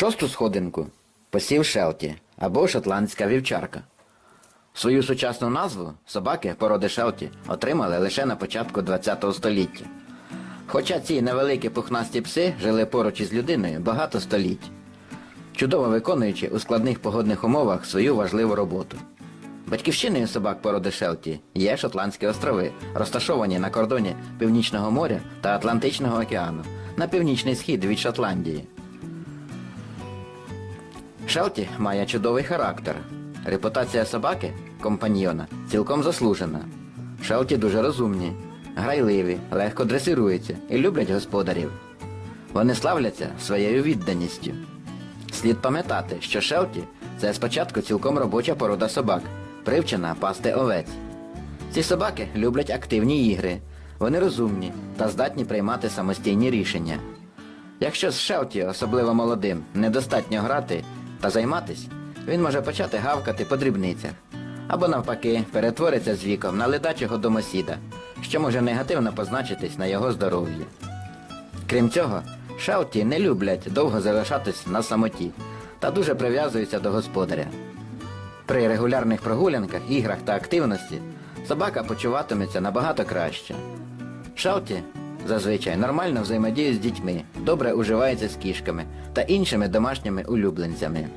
Шосту сходинку посів Шелті або шотландська вівчарка. Свою сучасну назву собаки породи Шелті отримали лише на початку ХХ століття. Хоча ці невеликі пухнасті пси жили поруч із людиною багато століть, чудово виконуючи у складних погодних умовах свою важливу роботу. Батьківщиною собак породи Шелті є Шотландські острови, розташовані на кордоні Північного моря та Атлантичного океану на північний схід від Шотландії. Шелті має чудовий характер. Репутація собаки, компаньйона, цілком заслужена. Шелті дуже розумні, грайливі, легко дресируються і люблять господарів. Вони славляться своєю відданістю. Слід пам'ятати, що Шелті це спочатку цілком робоча порода собак, привчена пасти овець. Ці собаки люблять активні ігри, вони розумні та здатні приймати самостійні рішення. Якщо з Шелті, особливо молодим, недостатньо грати та займатись, він може почати гавкати по дрібницях. Або навпаки, перетвориться з віком на ледачого домосіда, що може негативно позначитись на його здоров'ї. Крім цього, шелті не люблять довго залишатись на самоті та дуже прив'язуються до господаря. При регулярних прогулянках, іграх та активності собака почуватиметься набагато краще. Шелті зазвичай нормально взаємодіє з дітьми, добре уживається з кішками та іншими домашніми улюбленцями.